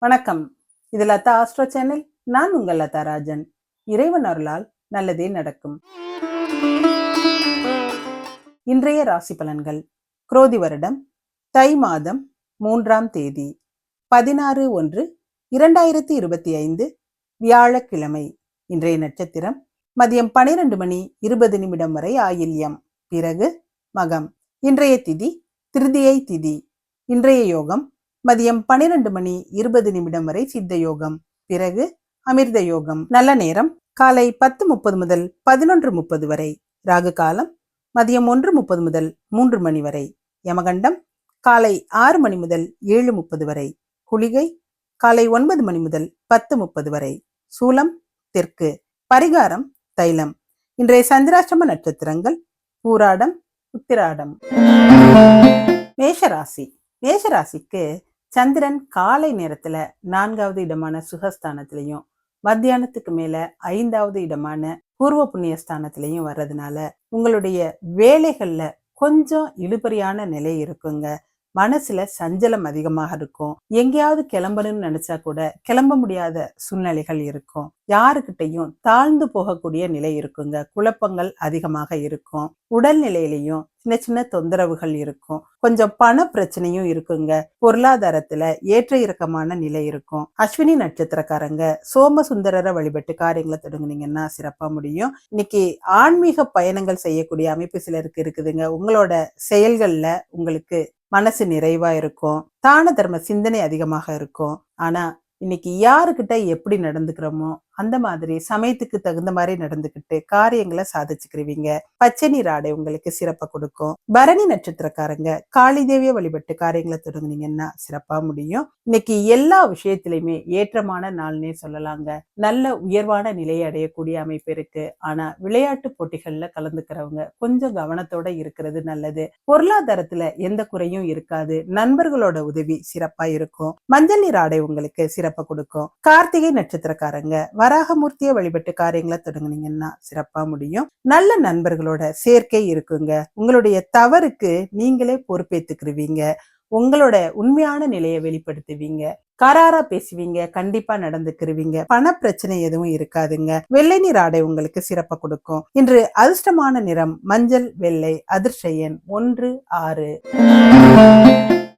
வணக்கம். இது Latha astro channel. நான் உங்கள் லதா ராஜன். இறைவன் அருளால் நல்லதே நடக்கும். இன்றைய ராசி பலன்கள். குரோதி வருடம் தை மாதம் மூன்றாம் தேதி பதினாறு ஒன்று இரண்டாயிரத்தி இருபத்தி ஐந்து வியாழக்கிழமை. இன்றைய நட்சத்திரம் மதியம் பனிரெண்டு மணி இருபது நிமிடம் வரை ஆயில்யம். பிறகு மகம். இன்றைய திதி திருதியை திதி. இன்றைய யோகம் மதியம் பனிரெண்டு மணி இருபது நிமிடம் வரை சித்த யோகம். பிறகு அமிர்த யோகம். நல்ல நேரம். காலை பத்து முப்பது முதல் பதினொன்று முப்பது வரை. ராகு காலம் மதியம் ஒன்று முப்பது முதல் மூன்று மணி வரை. யமகண்டம் காலை ஆறு மணி முதல் ஏழு முப்பது வரை. குளிகை காலை ஒன்பது மணி முதல் பத்து முப்பது வரை. சூலம் தெற்கு. பரிகாரம் தைலம். இன்றைய சந்திராஷ்டம நட்சத்திரங்கள் பூராடம் உத்திராடம். மேஷராசி. மேஷராசிக்கு சந்திரன் காலை நேரத்துல நான்காவது இடமான சுகஸ்தானத்திலையும் மத்தியானத்துக்கு மேல ஐந்தாவது இடமான பூர்வ புண்ணிய ஸ்தானத்திலையும் வர்றதுனால உங்களுடைய வேலைகள்ல கொஞ்சம் இழுபறியான நிலை இருக்குங்க. மனசுல சஞ்சலம் அதிகமாக இருக்கும். எங்கேயாவது கிளம்பணும்னு நினைச்சா கூட கிளம்ப முடியாத சூழ்நிலைகள் இருக்கும். யாருக்கிட்டையும் தாழ்ந்து போகக்கூடிய நிலை இருக்குங்க. குழப்பங்கள் அதிகமாக இருக்கும். உடல்நிலையிலையும் சின்ன சின்ன தொந்தரவுகள் இருக்கும். கொஞ்சம் பண பிரச்சனையும் இருக்குங்க. பொருளாதாரத்துல ஏற்ற இறக்கமான நிலை இருக்கும். அஸ்வினி நட்சத்திரக்காரங்க சோமசுந்தரரை வழிபட்டு காரியங்களை தொடங்குனீங்கன்னா சிறப்பா முடியும். இன்னைக்கு ஆன்மீக பயணங்கள் செய்யக்கூடிய அமைப்பு சிலருக்கு இருக்குதுங்க. உங்களோட செயல்கள்ல உங்களுக்கு மனசு நிறைவா இருக்கும். தான தர்ம சிந்தனை அதிகமாக இருக்கும். ஆனா இன்னைக்கு யாருக்கிட்ட எப்படி நடந்துக்கிறோமோ அந்த மாதிரி சமயத்துக்கு தகுந்த மாதிரி நடந்துக்கிட்டு காரியங்களை சாதிச்சுக்கிருவீங்க. பச்சை நீர் ஆடை உங்களுக்கு சிறப்பை கொடுக்கும். பரணி நட்சத்திரக்காரங்க காளி தேவிய வழிபட்டு காரியங்களை தொடங்குனீங்கன்னா சிறப்பா முடியும். இன்னைக்கு எல்லா விஷயத்திலையுமே ஏற்றமான நாள்னே சொல்லலாங்க. நல்ல உயர்வான நிலையை அடையக்கூடிய அமைப்பு இருக்கு. ஆனா விளையாட்டு போட்டிகள்ல கலந்துக்கிறவங்க கொஞ்சம் கவனத்தோட இருக்கிறது நல்லது. பொருளாதாரத்துல எந்த குறையும் இருக்காது. நண்பர்களோட உதவி சிறப்பா இருக்கும். மஞ்சள் நீர் ஆடை உங்களுக்கு சிறப்பை கொடுக்கும். கார்த்திகை நட்சத்திரக்காரங்க வராகமூர்த்தியை வழிபட்டு காரியங்களை தொடங்குனீங்கன்னா சிறப்பா முடியும். நல்ல நண்பர்களோட சேர்க்கை இருக்குங்க. உங்களுடைய தவறுக்கு நீங்களே பொறுப்பேத்துக்கிருவீங்க. உங்களோட உண்மையான நிலையை வெளிப்படுத்துவீங்க. கராரா பேசுவீங்க கண்டிப்பா நடந்துக்கிருவீங்க. பண பிரச்சனை எதுவும் இருக்காதுங்க. வெள்ளை நீர் ஆடை உங்களுக்கு சிறப்பா கொடுக்கும். இன்று அதிர்ஷ்டமான நிறம் மஞ்சள் வெள்ளை அதிர்ஷயன் ஒன்று ஆறு.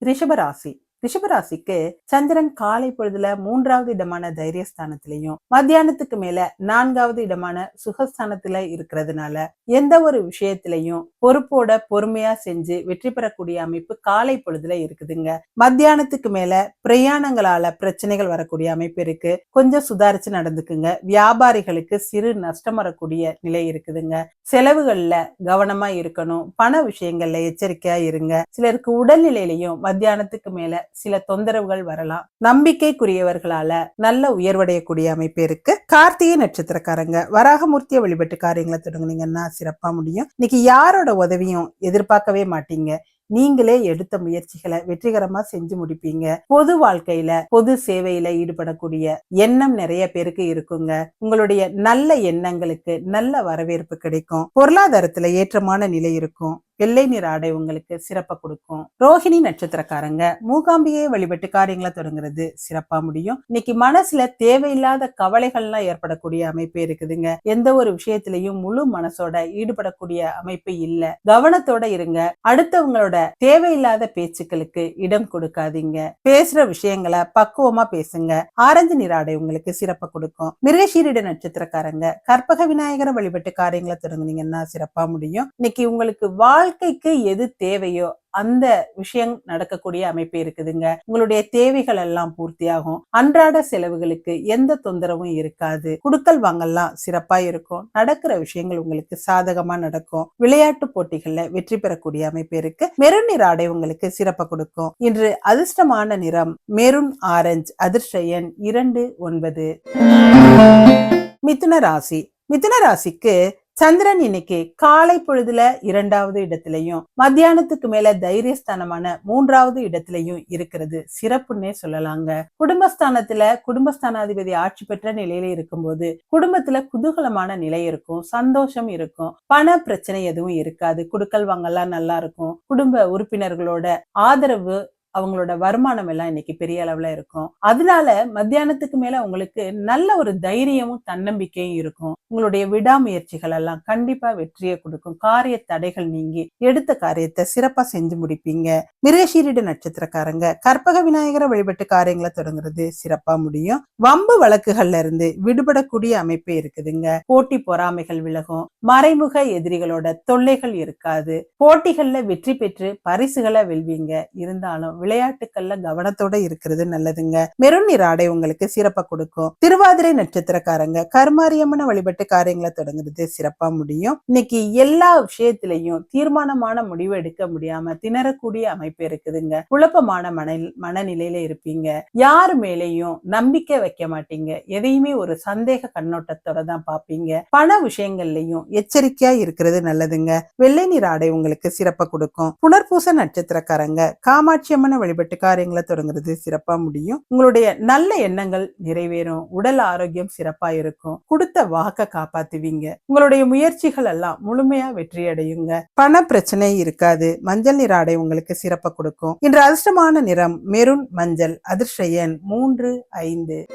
ரிஷபராசி ரிஷபராசிக்கு சந்திரன் காலை பொழுதுல மூன்றாவது இடமான தைரியஸ்தானத்திலையும் மத்தியானத்துக்கு மேல நான்காவது இடமான சுகஸ்தானத்துல இருக்கிறதுனால எந்த ஒரு விஷயத்திலையும் பொறுப்போட பொறுமையா செஞ்சு வெற்றி பெறக்கூடிய அமைப்பு காலை பொழுதுல இருக்குதுங்க. மத்தியானத்துக்கு மேல பிரயாணங்களால பிரச்சனைகள் வரக்கூடிய அமைப்பு இருக்கு. கொஞ்சம் சுதாரிச்சு நடந்துக்குங்க. வியாபாரிகளுக்கு சிறு நஷ்டம் வரக்கூடிய நிலை இருக்குதுங்க. செலவுகள்ல கவனமா இருக்கணும். பண விஷயங்கள்ல எச்சரிக்கையா இருங்க. சிலருக்கு உடல்நிலையிலையும் மத்தியானத்துக்கு மேல சில தொந்தரவுகள் வரலாம். நம்பிக்கைக்குரியவர்களால நல்ல உயர்வடையக்கூடிய அமைப்பு இருக்கு. கார்த்திகை நட்சத்திரக்காரங்க வராகமூர்த்தியை வழிபட்டு காரியங்களை தொடங்குனீங்கன்னா சிறப்பா முடியும். இன்னைக்கு யாரோட உதவியும் எதிர்பார்க்கவே மாட்டீங்க. நீங்களே எடுத்த முயற்சிகளை வெற்றிகரமா செஞ்சு முடிப்பீங்க. பொது வாழ்க்கையில பொது சேவையில ஈடுபடக்கூடிய எண்ணம் நிறைய பேருக்கு இருக்குங்க. உங்களுடைய நல்ல எண்ணங்களுக்கு நல்ல வரவேற்பு கிடைக்கும். பொருளாதாரத்துல ஏற்றமான நிலை இருக்கும். வெள்ளை நிற ஆடை உங்களுக்கு சிறப்பா கொடுக்கும். ரோஹிணி நட்சத்திரக்காரங்க மூகாம்பிகையை வழிபட்டு காரியங்களை தொடங்குறது சிறப்பா முடியும். இன்னைக்கு மனசுல தேவையில்லாத கவலைகள்லாம் ஏற்படக்கூடிய அமைப்பு இருக்குதுங்க. எந்த ஒரு விஷயத்திலையும் முழு மனசோட ஈடுபடக்கூடிய அமைப்பு இல்ல. கவனத்தோட இருங்க. அடுத்தவங்களோட தேவையில்லாத பேச்சுக்களுக்கு இடம் கொடுக்காதீங்க. பேசுற விஷயங்களை பக்குவமா பேசுங்க. ஆரஞ்சு நீராடை உங்களுக்கு சிறப்பை கொடுக்கும். மிருகசீரிட நட்சத்திரக்காரங்க கற்பக விநாயகரை வழிபட்டு காரியங்களை தொடங்குனீங்கன்னா சிறப்பா முடியும். இன்னைக்கு உங்களுக்கு வாழ்க்கைக்கு எது தேவையோ அந்த விஷயம் நடக்கக்கூடிய அமைப்பு இருக்குதுங்க. உங்களுடைய தேவைகள் எல்லாம் பூர்த்தியாகும். அன்றாட செலவுகளுக்கு எந்த தொந்தரவும் இருக்காது. குடுக்கல் வாங்கல்லாம் சிறப்பா இருக்கும். நடக்கிற விஷயங்கள் உங்களுக்கு சாதகமா நடக்கும். விளையாட்டு போட்டிகள்ல வெற்றி பெறக்கூடிய அமைப்பு இருக்கு. மெருன் நிற ஆடை உங்களுக்கு சிறப்பை கொடுக்கும். இன்று அதிர்ஷ்டமான நிறம் மெருன் ஆரஞ்சு அதிர்ஷ்ட எண் இரண்டு ஒன்பது. மிதுன ராசி. மிதுன ராசிக்கு சந்திரன் இன்னைக்கு காலை பொழுதுல இரண்டாவது இடத்திலையும் மத்தியானத்துக்கு மேல தைரியஸ்தானமான மூன்றாவது இடத்திலையும் இருக்கிறது. சிறப்புன்னே சொல்லலாங்க. குடும்பஸ்தானத்துல குடும்பஸ்தானாதிபதி ஆட்சி பெற்ற நிலையில இருக்கும்போது குடும்பத்துல குதூகலமான நிலை இருக்கும் சந்தோஷம் இருக்கும் பண பிரச்சனை எதுவும் இருக்காது குடுக்கல் வாங்கலாம் நல்லா இருக்கும் குடும்ப உறுப்பினர்களோட ஆதரவு அவங்களோட வருமானம் எல்லாம் இன்னைக்கு பெரிய அளவுல இருக்கும். அதனால மத்தியானத்துக்கு மேல உங்களுக்கு நல்ல ஒரு தைரியமும் தன்னம்பிக்கையும் இருக்கும். உங்களுடைய விடாமுயற்சிகள் எல்லாம் கண்டிப்பா வெற்றியை கொடுக்கும். காரிய தடைகள் நீங்கி எடுத்த காரியத்தை சிறப்பா செஞ்சு முடிப்பீங்க. மிருகசீரிட நட்சத்திரக்காரங்க கற்பக விநாயகரை வழிபட்டு காரியங்களை தொடங்குறது சிறப்பா முடியும். வம்பு வழக்குகள்ல இருந்து விடுபடக்கூடிய அமைப்பு இருக்குதுங்க. போட்டி பொறாமைகள் விலகும். மறைமுக எதிரிகளோட தொல்லைகள் இருக்காது. போட்டிகள்ல வெற்றி பெற்று பரிசுகளை வெல்வீங்க. இருந்தாலும் விளையாட்டுக்கள்ல கவனத்தோட இருக்கிறது நல்லதுங்க. மெருன் நிற ஆடை உங்களுக்கு சிறப்பா கொடுக்கும். திருவாதிரை நட்சத்திரக்காரங்க கருமாரியம்மனை வழிபட்டு காரியங்களை தொடங்குறது சிறப்பா முடியும். இன்னைக்கு எல்லா விஷயத்திலையும் தீர்மானமான முடிவு எடுக்க முடியாம திணறக்கூடிய அமைப்பு இருக்குதுங்க. குழப்பமான மன மனநிலையில இருப்பீங்க. யாரு மேலேயும் நம்பிக்கை வைக்க மாட்டீங்க. எதையுமே ஒரு சந்தேக கண்ணோட்டத்தோட தான் பாப்பீங்க பண விஷயங்கள்லயும் எச்சரிக்கையா இருக்கிறது நல்லதுங்க. வெள்ளை நீர் ஆடை உங்களுக்கு சிறப்பா கொடுக்கும். புனர்பூச நட்சத்திரக்காரங்க காமாட்சி அம்மன் வழிபட்டு காரியங்களை தொடங்குறது சிறப்பா முடியும். உங்களுடைய நல்ல எண்ணங்கள் நிறைவேறும். உடல் ஆரோக்கியம் சிறப்பா இருக்கும். கொடுத்த வாக்க காப்பாத்துவீங்க. உங்களுடைய முயற்சிகள் எல்லாம் முழுமையா வெற்றி அடையுங்க. பண பிரச்சனை இருக்காது. மஞ்சள் நிற ஆடை உங்களுக்கு சிறப்பை கொடுக்கும். இன்று அதிர்ஷ்டமான நிறம் மெருன் மஞ்சள். அதிர்ஷ்ட எண் மூன்று ஐந்து.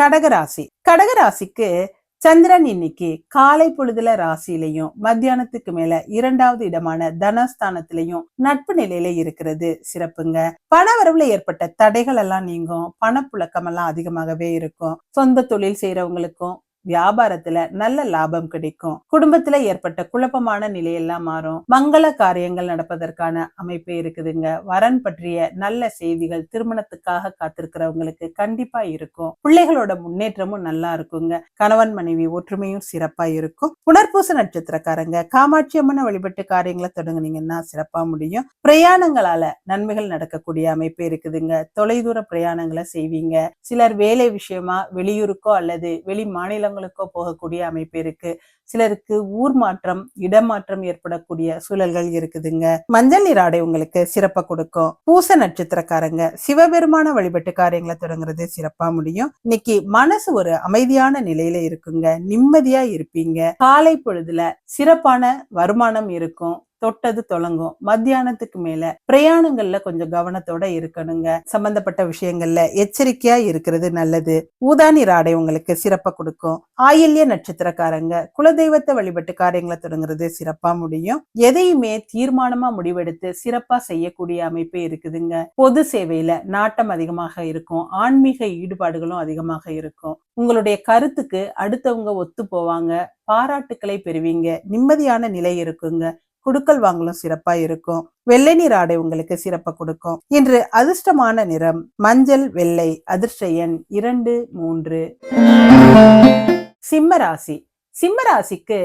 கடகராசி. கடகராசிக்கு சந்திரன் இன்னைக்கு காலை பொழுதுல ராசியிலையும் மத்தியானத்துக்கு மேல இரண்டாவது இடமான தனஸ்தானத்திலையும் நட்பு நிலையில இருக்கிறது சிறப்புங்க. பண வரவுல ஏற்பட்ட தடைகள் எல்லாம் நீங்கும். பணப்புழக்கம் எல்லாம் அதிகமாகவே இருக்கும். சொந்த தொழில் செய்யறவங்களுக்கும் வியாபாரத்துல நல்ல லாபம் கிடைக்கும். குடும்பத்துல ஏற்பட்ட குழப்பமான நிலையெல்லாம் மாறும். மங்கள காரியங்கள் நடப்பதற்கான அமைப்பு இருக்குதுங்க. வரன் பற்றிய நல்ல செய்திகள் திருமணத்துக்காக காத்திருக்கிறவங்களுக்கு கண்டிப்பா இருக்கும். பிள்ளைகளோட முன்னேற்றமும் நல்லா இருக்குங்க. கணவன் மனைவி ஒற்றுமையும் சிறப்பா இருக்கும். புனர்பூச நட்சத்திரக்காரங்க காமாட்சி அம்மனை வழிபட்டு காரியங்களை தொடங்குனீங்கன்னா சிறப்பா முடியும். பிரயாணங்களால நன்மைகள் நடக்கக்கூடிய அமைப்பு இருக்குதுங்க. தொலைதூர பிரயாணங்களை செய்வீங்க. சிலர் வேலை விஷயமா வெளியூருக்கோ அல்லது வெளி இடங்களுக்கோ போகக்கூடிய அமைப்பு இருக்கு. சிலருக்கு ஊர் மாற்றம் இடமாற்றம் ஏற்படக்கூடிய சூழல்கள் இருக்குதுங்க. மஞ்சள் நீர் ஆடை உங்களுக்கு சிறப்பா கொடுக்கும். பூச நட்சத்திரக்காரங்க சிவபெருமான வழிபட்டு காரியங்களை தொடங்குறது சிறப்பா முடியும். இன்னைக்கு மனசு ஒரு அமைதியான நிலையில இருக்குங்க. நிம்மதியா இருப்பீங்க. காலை பொழுதுல சிறப்பான வருமானம் இருக்கும். தொட்டது தொடங்கும். மத்தியானத்துக்கு மேல பிரயாணங்கள்ல கொஞ்சம் கவனத்தோட இருக்கணுங்க. சம்பந்தப்பட்ட விஷயங்கள்ல எச்சரிக்கையா இருக்கிறது நல்லது. ஊதானி ராடை உங்களுக்கு சிறப்பா கொடுக்கும். ஆயில்ய நட்சத்திரக்காரங்க குலதெய்வத்தை வழிபட்டு காரியங்களை தொடங்குறது சிறப்பா முடியும். எதையுமே தீர்மானமா முடிவெடுத்து சிறப்பா செய்யக்கூடிய அமைப்பு இருக்குதுங்க. பொது சேவையில நாட்டம் அதிகமாக இருக்கும். ஆன்மீக ஈடுபாடுகளும் அதிகமாக இருக்கும். உங்களுடைய கருத்துக்கு அடுத்தவங்க ஒத்து போவாங்க. பாராட்டுக்களை பெறுவீங்க. நிம்மதியான நிலை இருக்குங்க. குடுக்கல் வாங்கலும் சிறப்பா இருக்கும். வெள்ளை நீர் ஆடை உங்களுக்கு சிறப்பை கொடுக்கும். இன்று அதிர்ஷ்டமான நிறம் மஞ்சள் வெள்ளை அதிர்ஷ்ட எண் இரண்டு மூன்று. சிம்மராசி சிம்மராசிக்கு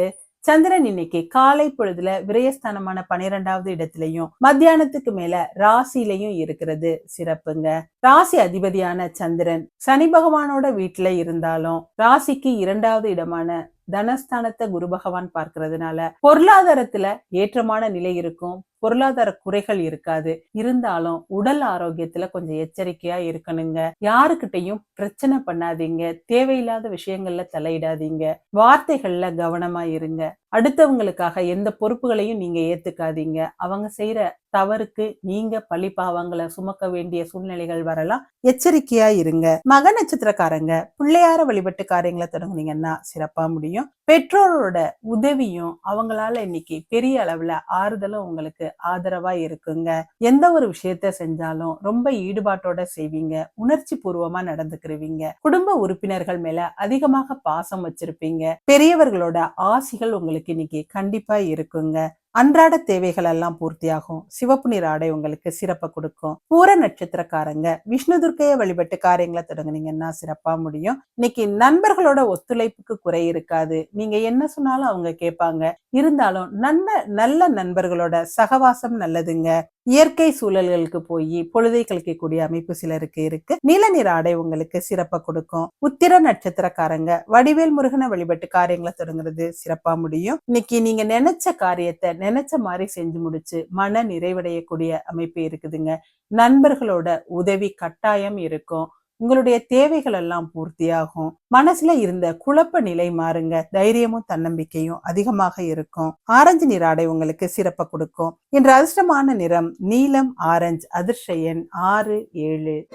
சந்திரன் இன்னைக்கு காலை பொழுதுல விரயஸ்தானமான பனிரெண்டாவது இடத்திலையும் மத்தியானத்துக்கு மேல ராசியிலையும் இருக்கிறது சிறப்புங்க. ராசி அதிபதியான சந்திரன் சனி பகவானோட வீட்டுல இருந்தாலும் ராசிக்கு இரண்டாவது இடமான தனஸ்தானத்தை குரு பகவான் பார்க்கறதுனால பொருளாதாரத்துல ஏற்றமான நிலை இருக்கும். பொருளாதார குறைகள் இருக்காது. இருந்தாலும் உடல் ஆரோக்கியத்துல கொஞ்சம் எச்சரிக்கையா இருக்கணுங்க. யாருக்கிட்டையும் பிரச்சனை பண்ணாதீங்க. தேவையில்லாத விஷயங்கள்ல தலையிடாதீங்க. வார்த்தைகள்ல கவனமா இருங்க. அடுத்தவங்களுக்காக எந்த பொறுப்புகளையும் நீங்க ஏத்துக்காதீங்க. அவங்க செய்யற தவறுக்கு நீங்க பழி பாவங்களை சுமக்க வேண்டிய சூழ்நிலைகள் வரலாம். எச்சரிக்கையா இருங்க. மக நட்சத்திரக்காரங்க பிள்ளையார வழிபட்டு காரியங்களை தொடங்குனீங்கன்னா சிறப்பா முடியும். பெற்றோரோட உதவியும் அவங்களால இன்னைக்கு பெரிய அளவுல ஆறுதலும் உங்களுக்கு ஆதரவா இருக்குங்க. எந்த ஒரு விஷயத்த செஞ்சாலும் ரொம்ப ஈடுபாட்டோட செய்வீங்க. உணர்ச்சி பூர்வமா நடந்துக்கிருவீங்க. குடும்ப உறுப்பினர்கள் மேல அதிகமாக பாசம் வச்சிருப்பீங்க. பெரியவர்களோட ஆசிகள் உங்களுக்கு இன்னைக்கு கண்டிப்பா இருக்குங்க. அன்றாட தேவைகள் எல்லாம் பூர்த்தியாகும். சிவப்பு நீர் ஆடை உங்களுக்கு சிறப்பை கொடுக்கும். பூர நட்சத்திரக்காரங்க விஷ்ணு துர்க்கைய வழிபட்டு காரியங்களை தொடங்குனீங்கன்னா சிறப்பா முடியும். இன்னைக்கு நண்பர்களோட ஒத்துழைப்புக்கு குறை இருக்காது. நீங்க என்ன சொன்னாலும் அவங்க கேட்பாங்க. இருந்தாலும் நல்ல நல்ல நண்பர்களோட சகவாசம் நல்லதுங்க. இயற்கை சூழல்களுக்கு போய் பொழுதை கழிக்கக்கூடிய அமைப்பு சிலருக்கு இருக்கு. நீல நிற ஆடை உங்களுக்கு சிறப்பை கொடுக்கும். உத்திர நட்சத்திரக்காரங்க வடிவேல் முருகனை வழிபட்டு காரியங்களை தொடங்குறது சிறப்பா முடியும். இன்னைக்கு நீங்க நினைச்ச காரியத்தை நினைச்ச மாதிரி செஞ்சு முடிச்சு மன நிறைவடையக்கூடிய அமைப்பு இருக்குதுங்க. நண்பர்களோட உதவி கட்டாயம் இருக்கும். உங்களுடைய தேவைகள் எல்லாம் பூர்த்தியாகும். மனசுல இருந்த குழப்ப நிலை மாறுங்க. தைரியமும் தன்னம்பிக்கையும் அதிகமாக இருக்கும். ஆரஞ்சு நிற ஆடை உங்களுக்கு சிறப்ப கொடுக்கும். இன்று அதிர்ஷ்டமான நிறம் நீலம் ஆரஞ்சு அதிர்ஷயன் எண் ஆறு ஏழு.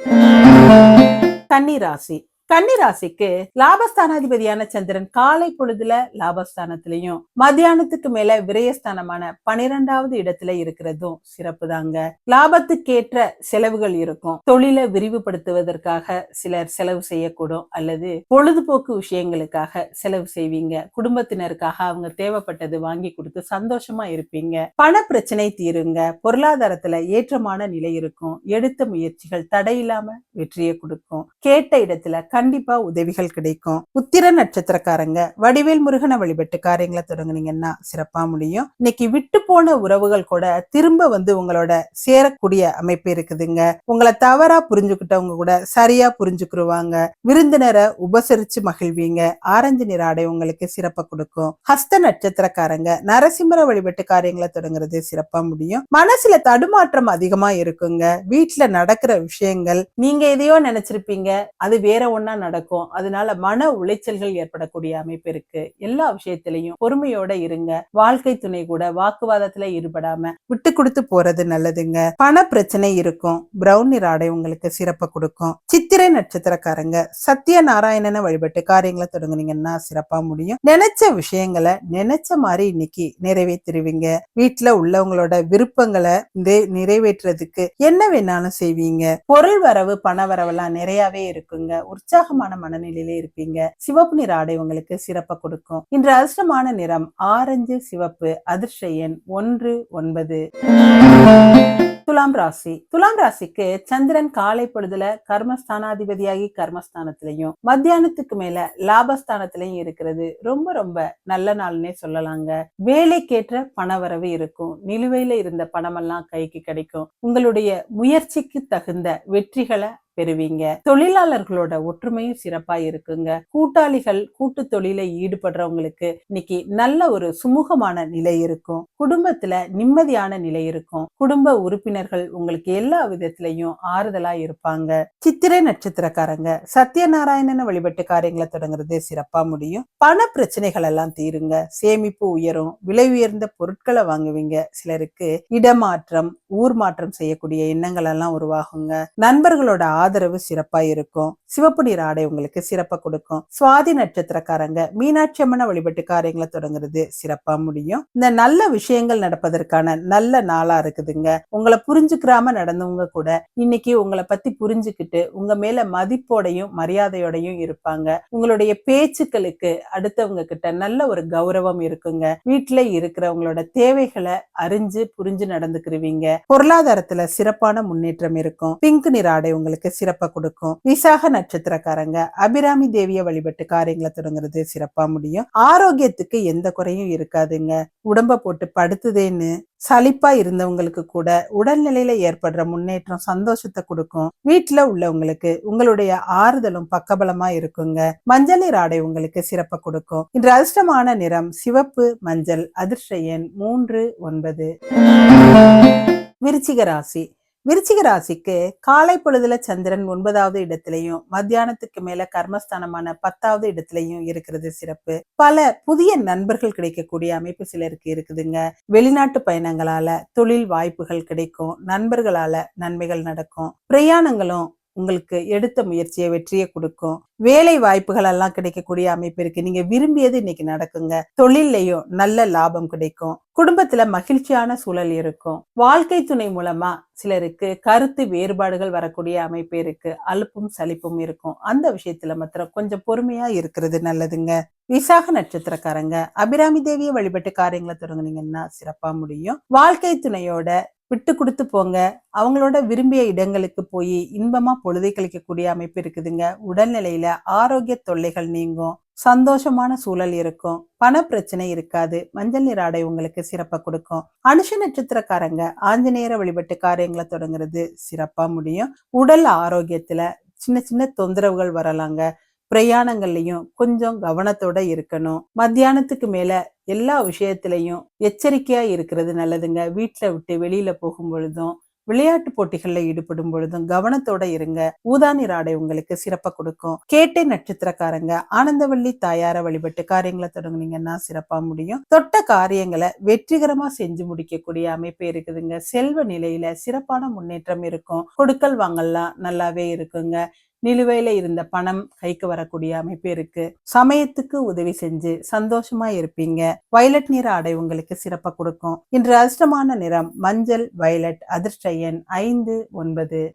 கன்னிராசி கன்னிராசிக்கு லாபஸ்தானாதிபதியான சந்திரன் காலை பொழுதுல லாபஸ்தானத்திலையும் மத்தியானத்துக்கு மேல விரயஸ்தானமான பனிரெண்டாவது இடத்துல இருக்கிறதும் சிறப்பு தாங்க லாபத்துக்கேற்ற செலவுகள் இருக்கும். தொழிலை விரிவுபடுத்துவதற்காக சிலர் செலவு செய்யக்கூடும். அல்லது பொழுதுபோக்கு விஷயங்களுக்காக செலவு செய்வீங்க. குடும்பத்தினருக்காக அவங்க தேவைப்பட்டது வாங்கி கொடுத்து சந்தோஷமா இருப்பீங்க. பண பிரச்சனை தீருங்க. பொருளாதாரத்துல ஏற்றமான நிலை இருக்கும். எடுத்த முயற்சிகள் தடையில்லாம வெற்றியை கொடுக்கும். கேட்ட இடத்துல கண்டிப்பா உதவிகள் கிடைக்கும். உத்திர நட்சத்திரக்காரங்க வடிவேல் முருகனை வழிபட்டு காரியங்களை தொடங்குனீங்கன்னா சிறப்பா முடியும். இன்னைக்கு விட்டு போன உறவுகள் கூட திரும்ப வந்து உங்களோட சேரக்கூடிய அமைப்பு இருக்குதுங்க. உங்களை தவறா புரிஞ்சுக்கிட்டவங்க கூட சரியா புரிஞ்சுக்கிருவாங்க. விருந்தினரை உபசரிச்சு மகிழ்வீங்க. ஆரஞ்சு நிற ஆடை உங்களுக்கு சிறப்பை கொடுக்கும். ஹஸ்த நட்சத்திரக்காரங்க நரசிம்மர வழிபட்டு காரியங்களை தொடங்குறது சிறப்பா முடியும். மனசுல தடுமாற்றம் அதிகமா இருக்குங்க. வீட்டுல நடக்கிற விஷயங்கள் நீங்க எதையோ நினைச்சிருப்பீங்க அது வேற ஒண்ணா நடக்கும். அதனால மன உளைச்சல்கள் ஏற்படக்கூடிய அமைப்பு இருக்கு. எல்லா விஷயத்திலையும் பொறுமையோட இருங்க. வாழ்க்கை துணை கூட வாக்குவாதத்துல ஈடுபடாம விட்டு கொடுத்து போறது நல்லதுங்க. பண பிரச்சனை இருக்கும். பிரவுன் நிற ஆடை உங்களுக்கு சிறப்பை கொடுக்கும். சித்திரை நட்சத்திரக்காரங்க சத்ய நாராயணனை வழிபட்டு காரியங்களை தொடங்குனீங்கன்னா சிறப்பா முடியும். நினைச்ச விஷயங்களை நினைச்ச மாதிரி இன்னைக்கு நிறைவேற்றிருவீங்க. வீட்டுல உள்ளவங்களோட விருப்பங்களை வந்து நிறைவேற்றுறதுக்கு என்ன வேணாலும் செய்வீங்க. பொருள் வரவு பண வரவெல்லாம் நிறையவே இருக்குங்க. உற்சாக உற்சாகமான மனநிலையில இருப்பீங்க. சிவப்பு நிற ஆடை உங்களுக்கு சிறப்பை கொடுக்கும். இன்று அதிர்ஷ்டமான நிறம் ஆரஞ்சு சிவப்பு அதிர்ஷ்ட எண் ஒன்று ஒன்பது. துலாம் ராசி. துலாம் ராசிக்கு சந்திரன் காலை பொழுதுல கர்மஸ்தானாதிபதியாகி கர்மஸ்தானத்திலையும் மத்தியானத்துக்கு மேல லாபஸ்தானத்திலையும் இருக்கிறது. ரொம்ப ரொம்ப நல்ல நாள்னே சொல்லலாங்க. வேலைக்கேற்ற பணவரவு இருக்கும். நிலுவையில இருந்த பணமெல்லாம் கைக்கு கிடைக்கும். உங்களுடைய முயற்சிக்கு தகுந்த வெற்றிகளை பெறுவீங்க. தொழிலாளர்களோட ஒற்றுமையும் சிறப்பா இருக்குங்க. கூட்டாளிகள் கூட்டு தொழிலை ஈடுபடுறவங்களுக்கு இன்னைக்கு நல்ல ஒரு சுமூகமான நிலை இருக்கும். குடும்பத்துல நிம்மதியான நிலை இருக்கும். குடும்ப உறுப்பினர்கள் உங்களுக்கு எல்லா விதத்திலையும் ஆறுதலா இருப்பாங்க. சித்திரை நட்சத்திரக்காரங்க சத்யநாராயணனை வழிபட்டு காரியங்களை தொடங்குறது சிறப்பா முடியும். பண பிரச்சனைகள் எல்லாம் தீருங்க. சேமிப்பு உயரும். விலை உயர்ந்த பொருட்களை வாங்குவீங்க. சிலருக்கு இடமாற்றம் ஊர் மாற்றம் செய்யக்கூடிய எண்ணங்கள் எல்லாம் உருவாகுங்க. நண்பர்களோட ஆதரவு சிறப்பா இருக்கும். சிவப்பு நீர் ஆடை உங்களுக்கு சிறப்பா கொடுக்கும். சுவாதி நட்சத்திரக்காரங்க மீனாட்சி அம்மனை வழிபட்டு காரியங்களை தொடங்குறது சிறப்பா முடியும். இந்த நல்ல விஷயங்கள் நடப்பதற்கான நல்ல நாளா இருக்குதுங்க. உங்களை புரிஞ்சுக்கிறாம நடந்தவங்க கூட இன்னைக்கு உங்களை பத்தி புரிஞ்சுக்கிட்டு உங்க மேல மதிப்போடையும் மரியாதையோடையும் இருப்பாங்க. உங்களுடைய பேச்சுக்களுக்கு அடுத்தவங்க கிட்ட நல்ல ஒரு கௌரவம் இருக்குங்க. வீட்டுல இருக்கிறவங்களோட தேவைகளை அறிஞ்சு புரிஞ்சு நடந்துக்கிருவீங்க. பொருளாதாரத்துல சிறப்பான முன்னேற்றம் இருக்கும். பிங்க் நிற ஆடை உங்களுக்கு சிறப்பை கொடுக்கும். விசாக நட்சத்திரக்காரங்க அபிராமி தேவிய வழிபட்டு காரியங்களை தொடங்குறது சிறப்பா முடியும். ஆரோக்கியத்துக்கு எந்த குறையும் இருக்காதுங்க. உடம்ப போட்டு படுத்துதேன்னு சலிப்பா இருந்தவங்களுக்கு கூட உடல்நிலையில ஏற்படுற முன்னேற்றம் சந்தோஷத்தை கொடுக்கும். வீட்டுல உள்ளவங்களுக்கு உங்களுடைய ஆறுதலும் பக்கபலமா இருக்குங்க. மஞ்சள் நீர் ஆடை உங்களுக்கு சிறப்பை கொடுக்கும். இன்று அதிர்ஷ்டமான நிறம் சிவப்பு மஞ்சள் அதிர்ஷ்ட எண் மூன்று ஒன்பது. விருச்சிக ராசி. விருச்சிக ராசிக்கு காலை பொழுதுல சந்திரன் ஒன்பதாவது இடத்திலையும் மத்தியானத்துக்கு மேல கர்மஸ்தானமான பத்தாவது இடத்திலையும் இருக்கிறது சிறப்பு. பல புதிய நண்பர்கள் கிடைக்கக்கூடிய அமைப்பு சிலருக்கு இருக்குதுங்க. வெளிநாட்டு பயணங்களால தொழில் வாய்ப்புகள் கிடைக்கும் நண்பர்களால நன்மைகள் நடக்கும். பிரயாணங்களும் உங்களுக்கு எடுத்த முயற்சியை வெற்றியை கொடுக்கும். வேலை வாய்ப்புகள் எல்லாம் கிடைக்கக்கூடிய அமைப்பு இருக்கு. நீங்க விரும்பியது இன்னைக்கு நடக்குங்க. தொழிலையும் நல்ல லாபம் கிடைக்கும். குடும்பத்துல மகிழ்ச்சியான சூழல் இருக்கும். வாழ்க்கை துணை மூலமா சிலருக்கு கருத்து வேறுபாடுகள் வரக்கூடிய அமைப்பு இருக்கு. அலுப்பும் சலிப்பும் இருக்கும். அந்த விஷயத்துல மாத்திரம் கொஞ்சம் பொறுமையா இருக்கிறது நல்லதுங்க. விசாக நட்சத்திரக்காரங்க. அபிராமி தேவியை வழிபட்டு காரியங்களை தொடங்குனீங்கன்னா சிறப்பா முடியும். வாழ்க்கை துணையோட விட்டு கொடுத்து போங்க. அவங்களோட விரும்பிய இடங்களுக்கு போய் இன்பமா பொழுதை கழிக்கக்கூடிய அமைப்பு இருக்குதுங்க. உடல்நிலையில ஆரோக்கிய தொல்லைகள் நீங்கும். சந்தோஷமான சூழல் இருக்கும். பண பிரச்சனை இருக்காது. மஞ்சள் நீர் ஆடை உங்களுக்கு சிறப்பா கொடுக்கும். அனுஷ நட்சத்திரக்காரங்க ஆஞ்சநேயர வழிபட்டு காரியங்களை தொடங்குறது சிறப்பா முடியும். உடல் ஆரோக்கியத்துல சின்ன சின்ன தொந்தரவுகள் வரலாங்க. பிரயாணங்கள்லையும் கொஞ்சம் கவனத்தோட இருக்கணும். மத்தியானத்துக்கு மேல எல்லா விஷயத்திலையும் எச்சரிக்கையா இருக்கிறது நல்லதுங்க. வீட்டுல விட்டு வெளியில போகும் பொழுதும் விளையாட்டு போட்டிகளில் ஈடுபடும் பொழுதும் கவனத்தோட இருங்க. ஊதா நிற ஆடை உங்களுக்கு சிறப்பை கொடுக்கும். கேட்டை நட்சத்திரக்காரங்க ஆனந்தவள்ளி தாயார வழிபட்டு காரியங்களை தொடங்குனீங்கன்னா சிறப்பா முடியும். தொட்ட காரியங்களை வெற்றிகரமா செஞ்சு முடிக்கக்கூடிய அமைப்பு இருக்குதுங்க. செல்வ நிலையில சிறப்பான முன்னேற்றம் இருக்கும். கொடுக்கல் வாங்கல்லாம் நல்லாவே இருக்குங்க. நிலுவையில இருந்த பணம் கைக்கு வரக்கூடிய அமைப்பு இருக்கு. சமயத்துக்கு உதவி செஞ்சு சந்தோஷமா இருப்பீங்க. வயலட் நிற ஆடை உங்களுக்கு சிறப்பா கொடுக்கும். இன்று அதிர்ஷ்டமான நிறம் மஞ்சள் வயலட் அதிர்ஷ்ட எண் ஐந்து ஒன்பது.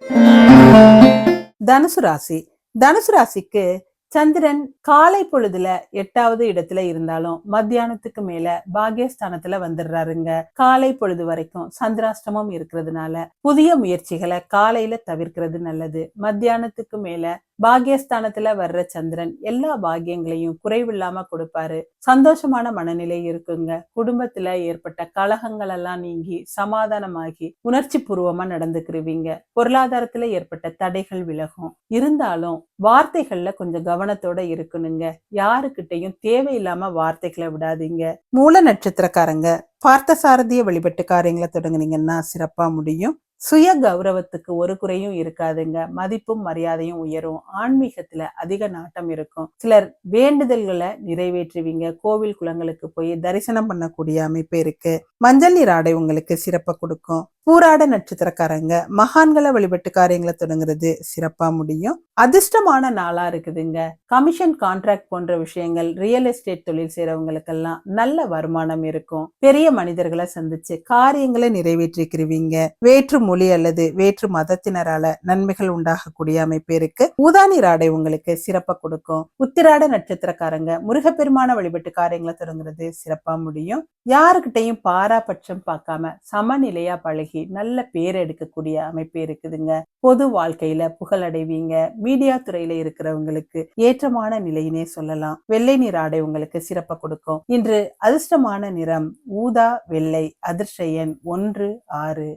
தனுசு ராசி. தனுசு ராசிக்கு சந்திரன் காலை பொழுதுல எட்டாவது இடத்துல இருந்தாலும் மத்தியானத்துக்கு மேல பாகியஸ்தானத்துல வந்துடுறாருங்க. காலை பொழுது வரைக்கும் சந்திராஷ்டமம் இருக்கிறதுனால புதிய முயற்சிகளை காலையில தவிர்க்கிறது நல்லது. மத்தியானத்துக்கு மேல பாகியஸ்தானத்துல வர்ற சந்திரன் எல்லா பாகியங்களையும் குறைவில்லாம கொடுப்பாரு. சந்தோஷமான மனநிலை இருக்குங்க. குடும்பத்துல ஏற்பட்ட கலகங்கள் எல்லாம் நீங்கி சமாதானமாகி உணர்ச்சி பூர்வமா நடந்துக்கிருவீங்க. பொருளாதாரத்துல ஏற்பட்ட தடைகள் விலகும். இருந்தாலும் வார்த்தைகள்ல கொஞ்சம் கவனத்தோட இருக்கணுங்க. யாருக்கிட்டையும் தேவையில்லாம வார்த்தைகளை விடாதீங்க. மூல நட்சத்திரக்காரங்க பார்த்தசாரதிய வழிபட்டு காரியங்களை தொடங்குனீங்கன்னா சிறப்பா முடியும். சுய கௌரவத்துக்கு ஒரு குறையும் இருக்காதுங்க. மதிப்பும் மரியாதையும் உயரும். ஆன்மீகத்துல அதிக நாட்டம் இருக்கும். சிலர் வேண்டுதல்களை நிறைவேற்றுவீங்க. கோவில் குளங்களுக்கு போய் தரிசனம் பண்ணக்கூடிய அமைப்பு இருக்கு. மஞ்சள் நீர் ஆடை உங்களுக்கு சிறப்பை கொடுக்கும். பூராட நட்சத்திரக்காரங்க மகான்களை வழிபட்டு காரியங்களை தொடங்குறது சிறப்பா முடியும். அதிர்ஷ்டமான நாளா இருக்குதுங்க. கமிஷன் கான்ட்ராக்ட் போன்ற விஷயங்கள் ரியல் எஸ்டேட் தொழில் செய்யறவங்களுக்கெல்லாம் நல்ல வருமானம் இருக்கும். பெரிய மனிதர்களை சந்திச்சு காரியங்களை நிறைவேற்றிக்கிருவீங்க. வேற்று மொழி அல்லது வேற்று மதத்தினரால நன்மைகள் உண்டாகக்கூடிய அமைப்பு இருக்கு. ஊதானி ஆடை உங்களுக்கு சிறப்பா கொடுக்கும். உத்திராட நட்சத்திரக்காரங்க முருகப்பெருமான வழிபட்டு காரியங்களை தொடங்குறது சிறப்பா முடியும். யாருக்கிட்டையும் பாராபட்சம் பார்க்காம சமநிலையா பழகி நல்ல பேர் எடுக்கக்கூடிய அமைப்பு இருக்குதுங்க. பொது வாழ்க்கையில புகழடைவீங்க மீடியா துறையில இருக்கிறவங்களுக்கு ஏற்றமான நிலையினே சொல்லலாம். வெள்ளை நீர் ஆடை உங்களுக்கு சிறப்பை கொடுக்கும். இன்று அதிர்ஷ்டமான நிறம் ஊதா வெள்ளை அதிர்ஷயன் ஒன்று ஆறு.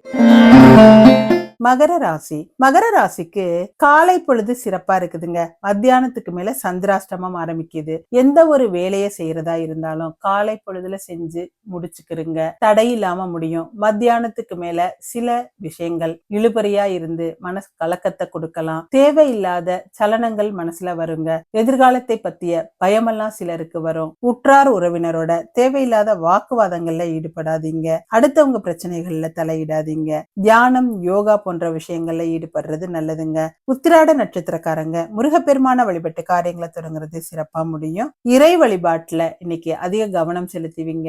மகர ராசி. மகர ராசிக்கு காலை பொழுது சிறப்பா இருக்குதுங்க. மத்தியானத்துக்கு மேல சந்திராஷ்டமம் ஆரம்பிக்குது. எந்த ஒரு வேலையை செய்யறதா இருந்தாலும் காலை பொழுதுல செஞ்சு முடிச்சுக்கிறங்க தடை இல்லாம முடியும். மத்தியானத்துக்கு மேல சில விஷயங்கள் இழுபறியா இருந்து மனசு கலக்கத்தை கொடுக்கலாம். தேவையில்லாத சலனங்கள் மனசுல வருங்க. எதிர்காலத்தை பத்திய பயமெல்லாம் சிலருக்கு வரும். உற்றார் உறவினரோட தேவையில்லாத வாக்குவாதங்கள்ல ஈடுபடாதீங்க. அடுத்தவங்க பிரச்சனைகள்ல தலையிடாதீங்க. தியானம் யோகா போன்ற விஷயங்கள்ல ஈடுபடுறது நல்லதுங்க. உத்திராட நட்சத்திரக்காரங்க முருகப்பெருமான வழிபட்டு காரியங்களை தொடங்குறது சிறப்பா முடியும். இறை வழிபாட்டுல இன்னைக்கு அதிக கவனம் செலுத்துவீங்க.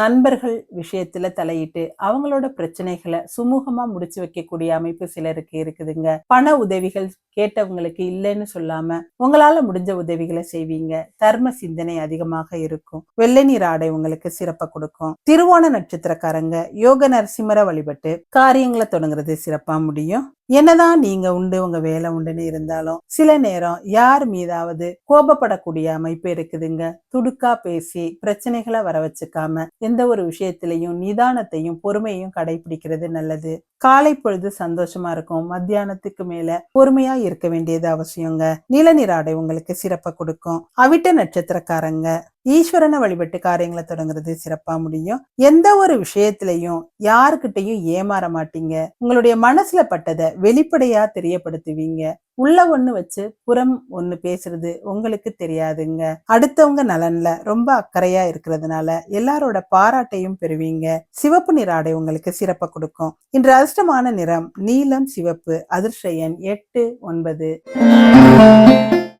நண்பர்கள் விஷயத்துல தலையிட்டு அவங்களோட பிரச்சனைகளை சுமூகமா முடிச்சு வைக்கக்கூடிய அமைப்பு சிலருக்கு இருக்குதுங்க. பண உதவிகள் கேட்டவங்களுக்கு இல்லைன்னு சொல்லாம உங்களால முடிஞ்ச உதவிகளை செய்வீங்க. தர்ம சிந்தனை அதிகமாக இருக்கும். வெள்ளை நீர் ஆடை உங்களுக்கு சிறப்பை கொடுக்கும். திருவோண நட்சத்திரக்காரங்க யோக நரசிம்மர வழிபட்டு காரியங்களை பண்ணுங்கிறது சிறப்பாக முடியும். என்னதான் நீங்க உண்டு உங்க வேலை உண்டுன்னு இருந்தாலும் சில நேரம் யார் மீதாவது கோபப்படக்கூடிய அமைப்பு இருக்குதுங்க. துடுக்கா பேசி பிரச்சனைகளை வர வச்சுக்காம எந்த ஒரு விஷயத்திலையும் நிதானத்தையும் பொறுமையும் கடைபிடிக்கிறது நல்லது. காலை பொழுது சந்தோஷமா இருக்கும். மத்தியானத்துக்கு மேல பொறுமையா இருக்க வேண்டியது அவசியங்க. நீலநீராடை உங்களுக்கு சிறப்பை கொடுக்கும். அவிட்ட நட்சத்திரக்காரங்க ஈஸ்வரனை வழிபட்டு காரியங்களை தொடங்குறது சிறப்பா முடியும். எந்த ஒரு விஷயத்திலையும் யாருக்கிட்டையும் ஏமாற மாட்டீங்க. உங்களுடைய மனசுல பட்டதை வெளிப்படையா தெரியப்படுத்துவீங்க. உள்ள ஒண்ணு வச்சு புறம் ஒண்ணு பேசுறது உங்களுக்கு தெரியாதுங்க. அடுத்தவங்க நலன்ல ரொம்ப அக்கறையா இருக்கிறதுனால எல்லாரோட பாராட்டையும் பெறுவீங்க. சிவப்பு நிற ஆடை உங்களுக்கு சிறப்பை கொடுக்கும். இன்று அதிர்ஷ்டமான நிறம் நீலம் சிவப்பு அதிர்ஷயன் எட்டு ஒன்பது.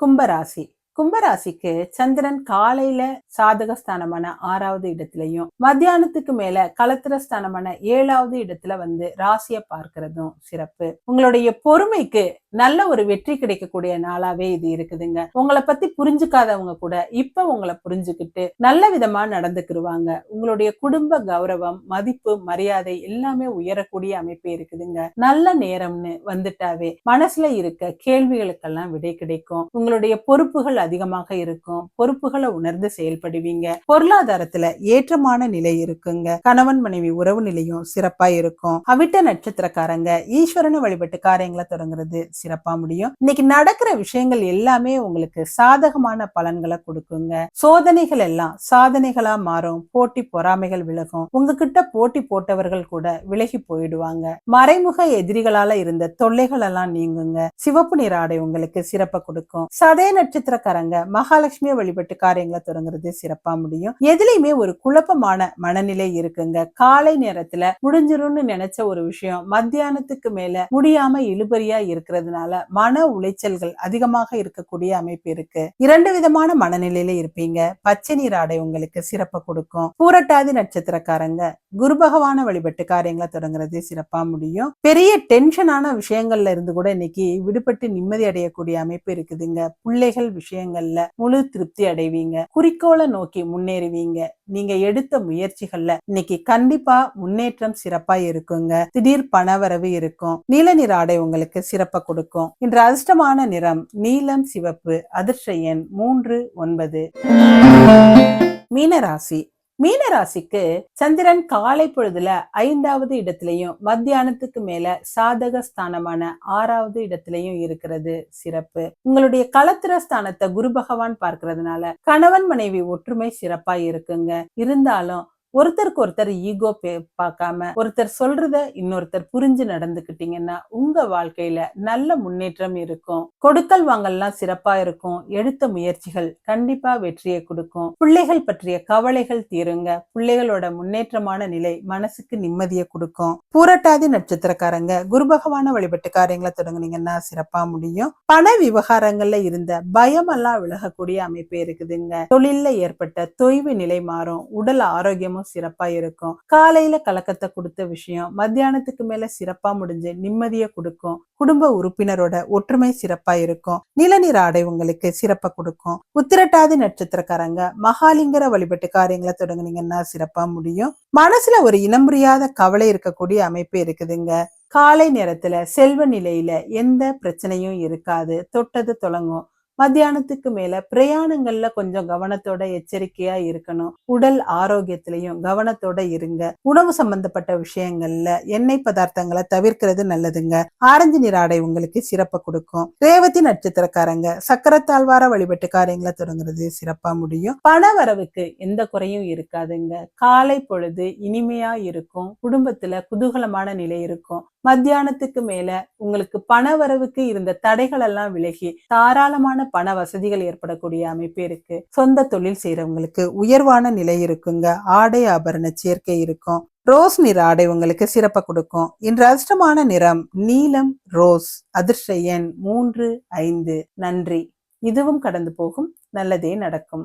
கும்பராசி. கும்பராசிக்கு சந்திரன் காலையில சாதக ஸ்தானமான ஆறாவது இடத்துலயும் மத்தியானத்துக்கு மேல கலத்திர ஸ்தானமான ஏழாவது இடத்துல வந்து ராசிய பார்க்கிறதும் சிறப்பு. உங்களுடைய பொறுமைக்கு நல்ல ஒரு வெற்றி கிடைக்கக்கூடிய நாளாவே இது இருக்குதுங்க. உங்களை பத்தி புரிஞ்சுக்காதவங்க கூட இப்ப உங்களை புரிஞ்சுக்கிட்டு நல்ல விதமா நடந்துக்கிருவாங்க. உங்களுடைய குடும்ப கௌரவம் மதிப்பு மரியாதை எல்லாமே உயரக்கூடிய அமைப்பு இருக்குதுங்க. நல்ல நேரம்னு வந்துட்டாவே மனசுல இருக்க கேள்விகளுக்கெல்லாம் விடை கிடைக்கும். உங்களுடைய பொறுப்புகள் அதிகமாக இருக்கும். பொறுப்புகளை உணர்ந்து செயல்படுவீங்க. பொருளாதாரத்துல ஏற்றமான நிலை இருக்குங்க. கணவன் மனைவி உறவு நிலையும் சிறப்பா இருக்கும். அவிட்ட நட்சத்திரக்காரங்க ஈஸ்வரனை வழிபட்டு காரியங்களை தொடங்குறது சிறப்பா முடியும். இன்னைக்கு நடக்கிற விஷயங்கள் எல்லாமே உங்களுக்கு சாதகமான பலன்களை கொடுக்குங்க. சோதனைகள் எல்லாம் சாதனைகளா மாறும். போட்டி பொறாமைகள் விலகும். உங்ககிட்ட போட்டி போட்டவர்கள் கூட விலகி போயிடுவாங்க. மறைமுக எதிரிகளால இருந்த தொல்லைகள் எல்லாம் நீங்குங்க. சிவப்பு நிற ஆடை உங்களுக்கு சிறப்பை கொடுக்கும். சதய நட்சத்திரக்காரங்க மகாலட்சுமியை வழிபட்டு காரியங்களை தொடங்குறது சிறப்பா முடியும். எதுலையுமே ஒரு குழப்பமான மனநிலை இருக்குங்க. காலை நேரத்துல முடிஞ்சிரும்னு நினைச்ச ஒரு விஷயம் மத்தியானத்துக்கு மேல முடியாம இழுபறியா இருக்கிறதுனால மன உளைச்சல்கள் அதிகமாக இருக்கக்கூடிய அமைப்பு இருக்கு. இரண்டு விதமான மனநிலையில இருப்பீங்க. பச்சை நீர் ஆடை உங்களுக்கு சிறப்பை கொடுக்கும். பூரட்டாதி நட்சத்திரக்காரங்க குரு பகவான வழிபட்டு காரியங்களை தொடங்குறது சிறப்பா முடியும். பெரிய டென்ஷனான விஷயங்கள்ல இருந்து கூட இன்னைக்கு விடுபட்டு நிம்மதி அடையக்கூடிய அமைப்பு இருக்குதுங்க. பிள்ளைகள் விஷயங்கள்ல முழு திருப்தி அடைவீங்க. குறிக்கோளை நோக்கி முன்னேறுவீங்க. நீங்க எடுத்த முயற்சிகள்ல இன்னைக்கு கண்டிப்பா முன்னேற்றம் சிறப்பா இருக்குங்க. திடீர் பணவரவு இருக்கும். நீல நிற ஆடை உங்களுக்கு சிறப்ப கொடுக்கும். இன்று அதிர்ஷ்டமான நிறம் நீலம் சிவப்பு அதிர்ஷ்ட எண் மூன்று ஒன்பது. மீனராசி. மீனராசிக்கு சந்திரன் காலை பொழுதுல ஐந்தாவது இடத்திலையும் மத்தியானத்துக்கு மேல சாதக ஸ்தானமான ஆறாவது இடத்திலையும் இருக்கிறது சிறப்பு. உங்களுடைய களத்திர ஸ்தானத்தை குரு பகவான் பார்க்கறதுனால கணவன் மனைவி ஒற்றுமை சிறப்பா இருக்குங்க. இருந்தாலும் ஒருத்தருக்கு ஒருத்தர் ஈகோ பார்க்காம ஒருத்தர் சொல்றத இன்னொருத்தர் புரிஞ்சு நடந்துக்கிட்டீங்கன்னா உங்க வாழ்க்கையில நல்ல முன்னேற்றம் இருக்கும். கொடுக்கல் வாங்கல்லாம் சிறப்பா இருக்கும். எடுத்த முயற்சிகள் கண்டிப்பா வெற்றியை கொடுக்கும். பிள்ளைகள் பற்றிய கவலைகள் தீருங்க. பிள்ளைகளோட முன்னேற்றமான நிலை மனசுக்கு நிம்மதியை கொடுக்கும். பூரட்டாதி நட்சத்திரக்காரங்க குரு பகவான வழிபட்டு காரியங்களை தொடங்குனீங்கன்னா சிறப்பா முடியும். பண விவகாரங்கள்ல இருந்த பயமெல்லாம் விலகக்கூடிய அமைப்பு இருக்குதுங்க. தொழில்ல ஏற்பட்ட தொய்வு நிலை மாறும். உடல் ஆரோக்கியமும் சிறப்பா இருக்கும். காலையில கலக்கத்தை கொடுத்த விஷயம் மத்தியானத்துக்கு மேல சிறப்பா முடிஞ்சு நிம்மதியை கொடுக்கும். குடும்ப உறுப்பினரோட ஒற்றுமை சிறப்பா இருக்கும். நிலநீர் ஆடை உங்களுக்கு சிறப்பா கொடுக்கும். உத்திரட்டாதி நட்சத்திரக்காரங்க மகாலிங்கர வழிபட்டு காரியங்களை தொடங்குனீங்கன்னா சிறப்பா முடியும். மனசுல ஒரு இனம் புரியாத கவலை இருக்கக்கூடிய அமைப்பு இருக்குதுங்க. காலை நேரத்துல செல்வ நிலையில எந்த பிரச்சனையும் இருக்காது. தொட்டது தொடங்கும் மத்தியானத்துக்கு மேல பிரயாணங்கள்ல கொஞ்சம் கவனத்தோட எச்சரிக்கையா இருக்கணும். உடல் ஆரோக்கியத்திலையும் கவனத்தோட இருங்க. உணவு சம்பந்தப்பட்ட விஷயங்கள்ல எண்ணெய் பதார்த்தங்களை தவிர்க்கிறது நல்லதுங்க. ஆரஞ்சு நிற ஆடை உங்களுக்கு சிறப்பை கொடுக்கும். ரேவதி நட்சத்திரக்காரங்க சக்கரத்தாழ்வார வழிபட்டு காரியங்களை தொடங்குறது சிறப்பா முடியும். பண வரவுக்கு எந்த குறையும் இருக்காதுங்க. காலை பொழுது இனிமையா இருக்கும். குடும்பத்துல குதூகலமான நிலை இருக்கும். மத்தியானத்துக்கு மேல உங்களுக்கு பண வரவுக்கு இருந்த தடைகள் எல்லாம் விலகி தாராளமான பண வசதிகள் ஏற்படக்கூடிய அமைப்பு இருக்கு. சொந்த தொழில் செய்யறவங்களுக்கு உயர்வான நிலை இருக்குங்க. ஆடை ஆபரண சேர்க்கை இருக்கும். ரோஸ் நிற ஆடை உங்களுக்கு சிறப்பை கொடுக்கும். இன்று அதிர்ஷ்டமான நிறம் நீலம் ரோஸ். அதிர்ஷ்ட எண் மூன்று ஐந்து. நன்றி. இதுவும் கடந்து போகும். நல்லதே நடக்கும்.